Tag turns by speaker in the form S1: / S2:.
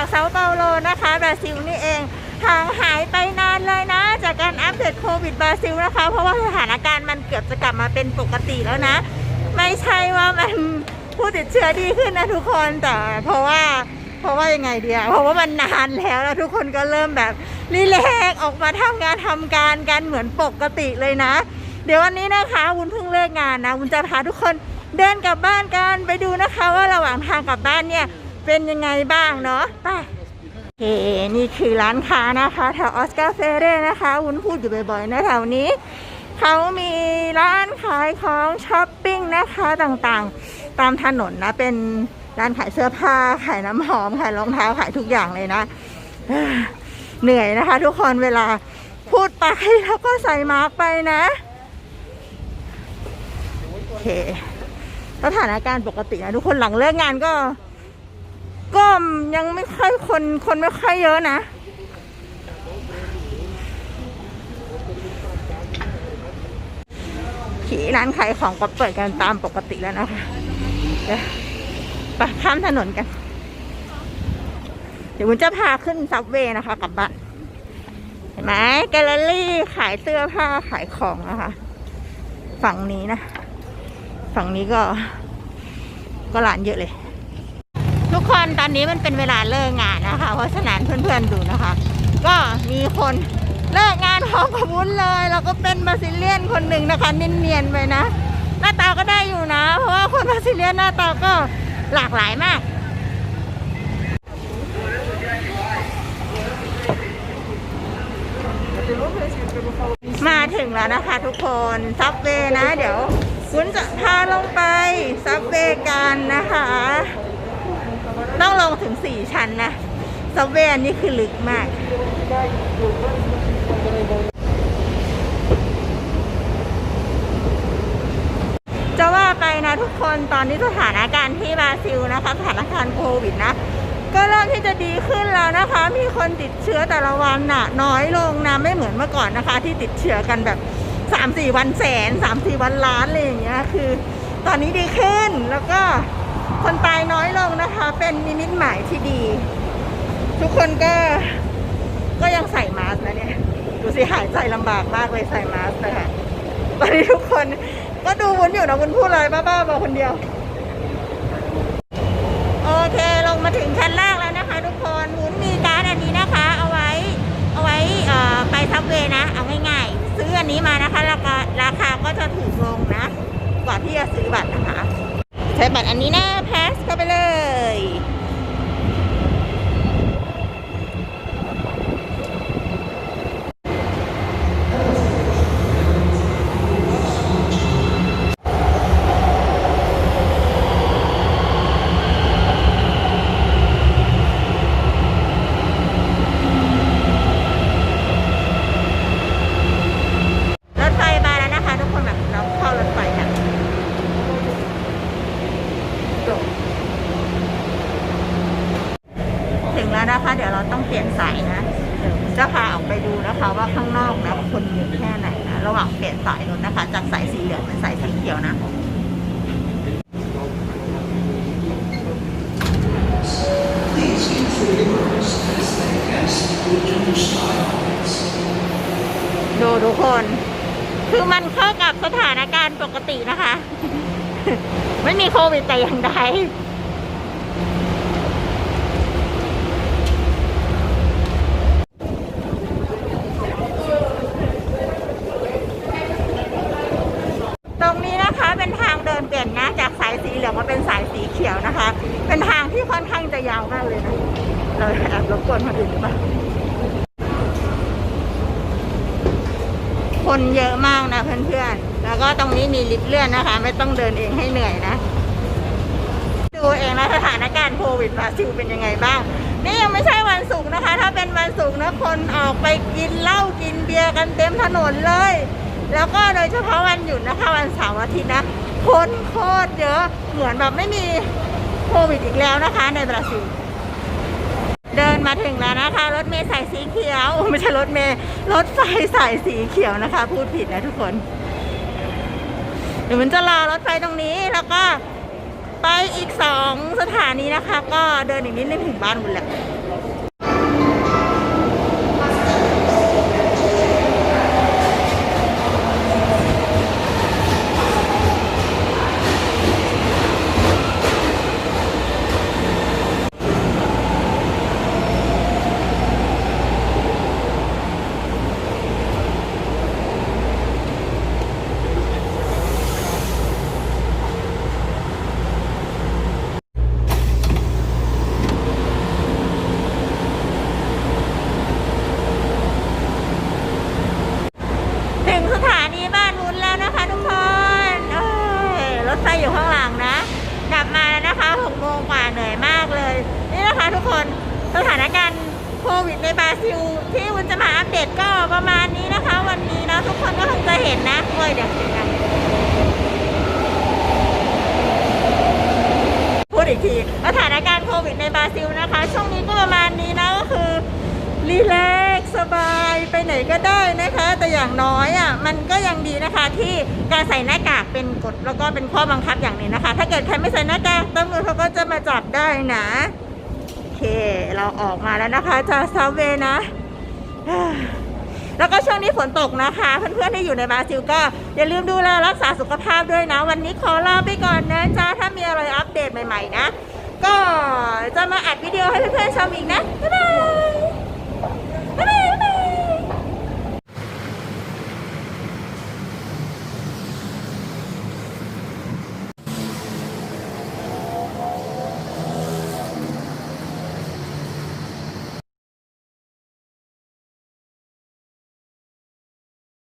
S1: จากเซาเปาโลนะคะบราซิลนี่เองห่างหายไปนานเลยนะ จากการอัปเดตโควิดบราซิลนะคะ เพราะว่าสถานการณ์มันเกือบจะกลับมาเป็นปกติแล้วนะ ไม่ใช่ว่ามันผู้ติดเชื้อดีขึ้นนะทุกคนแต่เพราะว่าเพราะว่ายังไงเดียเพราะว่ามันนานแล้วแล้วทุกคนก็เริ่มแบบรีแลกออกมาทำงานทำการกันเหมือนปกติเลยนะ เดี๋ยววันนี้นะคะวุ้นเพิ่งเลิกงานนะวุ้นจะพาทุกคนเดินกลับบ้านกันไปดูนะคะ ว่าระหว่างทางกลับบ้านเนี่ย เป็นยังไงบ้างเนาะไปเคนี่คือร้านค้านะคะแถวออสการ์เฟเร่นะคะวุ้นพูดอยู่บ่อยๆนะแถวนี้ เขามีร้านขายของช้อปปิ้งนะคะต่างๆ ตามถนนนะเป็นร้านขายเสื้อผ้าขายน้ำหอมขายรองเท้าขายทุกอย่างเลยนะเอ้อเหนื่อยนะคะ ทุกคนเวลาพูดไปแล้วก็ใส่มาร์กไปนะโอเคสถานการณ์ปกตินะทุกคนหลังเลิกงานก็ ก็ยังไม่ค่อยคนคนไม่ค่อยเยอะนะขี่ร้านขายของก็เปิดกันตามปกติแล้วนะคะเดี๋ยวไปข้ามถนนกัน เดี๋ยววุ้นจะพาขึ้นซับเวย์นะคะกลับบ้านเห็นไหมแกลเลอรี่ขายเสื้อผ้าขายของนะคะ ฝั่งนี้นะ ฝั่งนี้ก็ ก็ร้านเยอะเลย กคนตอนนี้มันเป็นเวลาเลิกงานนะคะ เพราะฉะนั้นเพื่อนๆดูนะคะ ก็มีคนเลิกงานพร้อมกับวุ้นเลยแล้วก็เป็นบาซิเลียนคนหนึ่งนะคะนินเนียนไปนะ หน้าตาก็ได้อยู่นะ เพราะว่าคนบาซิเลียนหน้าตาก็หลากหลายมากมาถึงแล้วนะคะทุกคนซับเวย์นะ เดี๋ยววุ้นจะพาลงไปซับเวย์กันนะคะ ต้องลงถึงสี่ชั้นนะซับเวย์อันนี้คือลึกมาก จะว่าไปนะทุกคนตอนนี้สถานการณ์ที่บราซิลนะคะสถานการณ์โควิดนะ ก็เริ่มที่จะดีขึ้นแล้วนะคะ มีคนติดเชื้อแต่ละวันน่ะ น้อยลงนะไม่เหมือนเมื่อก่อนนะคะ ที่ติดเชื้อกันแบบสามสี่วันแสนสามสี่วันล้านอะไรอย่างเงี้ยคือ ตอนนี้ดีขึ้นแล้วก็ คนตายน้อยลงนะคะ เป็นนิมิตหมายที่ดี ทุกคนก็ก็ยังใส่มาสก์นะเนี่ยดูสิหายใจลำบากมากเลยใส่มาสก์นะคะตอนนี้ทุกคนก็ดูวุ้นอยู่นะวุ้นพูดอะไรบ้าๆมาคนเดียว โอเคลงมาถึงชั้นล่างแล้วนะคะ ทุกคนวุ้นมีการ์ดอันนี้นะคะ เอาไว้ เอาไว้เอ่อไปซับเวนะ เอาง่ายๆซื้ออันนี้มานะคะราคาราคาก็จะถูกลงนะ กว่าที่จะซื้อบัตรนะคะ ใช้บัตรอันนี้นะพาสเข้าไปเลย รถไฟมาแล้วนะคะ ทุกคนแบบเราเข้ารถไฟค่ะถึงแล้วนะคะ เดี๋ยวเราต้องเปลี่ยน สายนะจะพาออกไปดูนะคะว่าข้างนอกนะคนเยอะแค่ไหนนะระหว่างเปลี่ยนสายรถนะคะ จากสายสีเหลืองเป็นสายสีเขียวนะดูทุกคน คือมันเข้ากับสถานการณ์ปกตินะคะ ไม่มีโควิดแต่อย่างใด ตรงนี้นะคะเป็นทางเดินเปลี่ยนนะจากสายสีเหลืองมา เป็นสายสีเขียวนะคะ เป็นทางที่ค่อนข้างจะยาวมากเลยนะเราแอบรบกวนคนอื่นหรือเปล่าคนเยอะมากนะเพื่อนๆ แล้วก็ตรงนี้มีลิฟต์เลื่อนนะคะ ไม่ต้องเดินเองให้เหนื่อยนะ ดูเองนะสถานการณ์โควิดบราซิลเป็นยังไงบ้าง นี่ยังไม่ใช่วันศุกร์นะคะ ถ้าเป็นวันศุกร์นะคนออกไปกินเหล้ากินเบียร์กันเต็มถนนเลย แล้วก็โดยเฉพาะวันหยุดนะคะ วันเสาร์อาทิตย์นะคนโคตรเยอะ เหมือนแบบไม่มีโควิดอีกแล้วนะคะ ในบราซิล เดินมาถึงแล้วนะคะ รถเมล์สายสีเขียว ไม่ใช่รถเมล์รถไฟสายสีเขียวนะคะ พูดผิดนะทุกคน เดี๋ยวมันจะรอรถไฟตรงนี้แล้วก็ไปอีกสองสถานีนะคะ ก็เดินอีกนิดนึงถึงบ้านคุณแหละ สถานการณ์ โควิดในบราซิล ที่วุ้นจะมาอัปเดตก็ประมาณนี้นะคะ วันนี้นะทุกคนก็คงจะเห็นนะโอ้ยเดี๋ยวเดี๋ยวกันพูดอีกทีสถานการณ์โควิดในบราซิลนะคะ ช่วงนี้ก็ประมาณนี้นะก็คือรีแลกสบายไปไหนก็ได้นะคะ แต่อย่างน้อยอะมันก็ยังดีนะคะที่การใส่หน้ากากเป็นกฎแล้วก็เป็นข้อบังคับอย่างนี้นะคะ ถ้าเกิดใครไม่ใส่หน้ากากตำรวจเขาก็จะมาจับได้นะ เค เราออกมาแล้วนะคะจากซาเวนะแล้วก็ช่วงนี้ฝนตกนะคะ เพื่อนๆที่อยู่ในบราซิลก็อย่าลืมดูแลรักษาสุขภาพด้วยนะ วันนี้ขอลาไปก่อนนะจ๊ะถ้ามีอะไรอัปเดตใหม่ๆนะ ก็จะมาอัดวิดีโอให้เพื่อนๆชมอีกนะ บ๊ายบาย